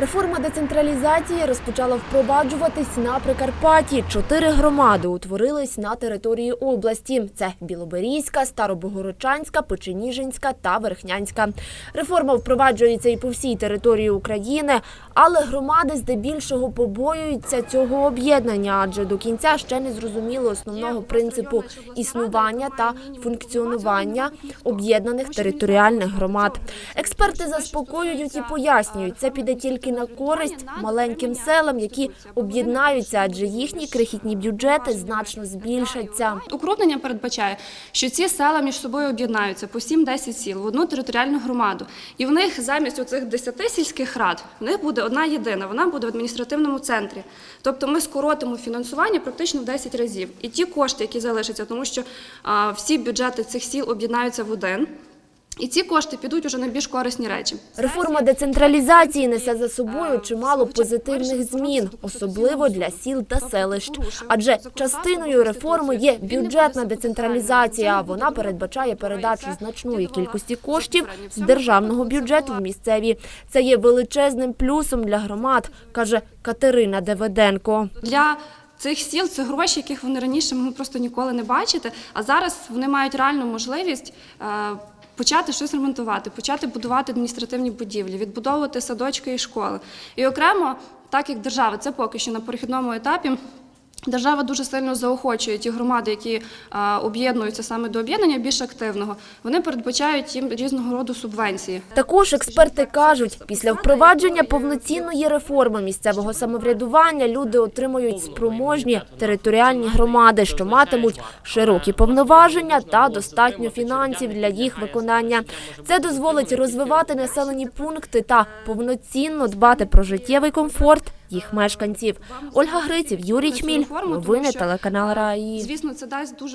Реформа децентралізації розпочала впроваджуватись на Прикарпатті. Чотири громади утворились на території області: це Білоберізька, Старобогородчанська, Печеніжинська та Верхнянська. Реформа впроваджується і по всій території України, але громади здебільшого побоюються цього об'єднання, адже до кінця ще не зрозуміло основного принципу існування та функціонування об'єднаних територіальних громад. Експерти заспокоюють і пояснюють, це піде тільки на користь маленьким селам, які об'єднаються, адже їхні крихітні бюджети значно збільшаться. Укрупнення передбачає, що ці села між собою об'єднаються по 7-10 сіл в одну територіальну громаду. І в них замість оцих 10 сільських рад в них буде одна єдина, вона буде в адміністративному центрі. Тобто ми скоротимо фінансування практично в 10 разів. І ті кошти, які залишаться, тому що всі бюджети цих сіл об'єднаються в один. І ці кошти підуть уже на більш корисні речі. Реформа децентралізації несе за собою чимало позитивних змін, особливо для сіл та селищ. Адже частиною реформи є бюджетна децентралізація. Вона передбачає передачу значної кількості коштів з державного бюджету в місцеві. Це є величезним плюсом для громад, каже Катерина Деведенко. Для цих сіл це гроші, яких вони раніше могли просто ніколи не бачити. А зараз вони мають реальну можливість. е, Почати щось ремонтувати, почати будувати адміністративні будівлі, відбудовувати садочки і школи. І окремо, так як держава, це поки що на перехідному етапі. Держава дуже сильно заохочує ті громади, які е, об'єднуються саме до об'єднання більш активного. Вони передбачають їм різного роду субвенції. Також експерти кажуть, після впровадження повноцінної реформи місцевого самоврядування люди отримують спроможні територіальні громади, що матимуть широкі повноваження та достатньо фінансів для їх виконання. Це дозволить розвивати населені пункти та повноцінно дбати про життєвий комфорт їх мешканців. Ольга Гриців, Юрій Чміль. Новини телеканал Раї. Звісно, це дасть дуже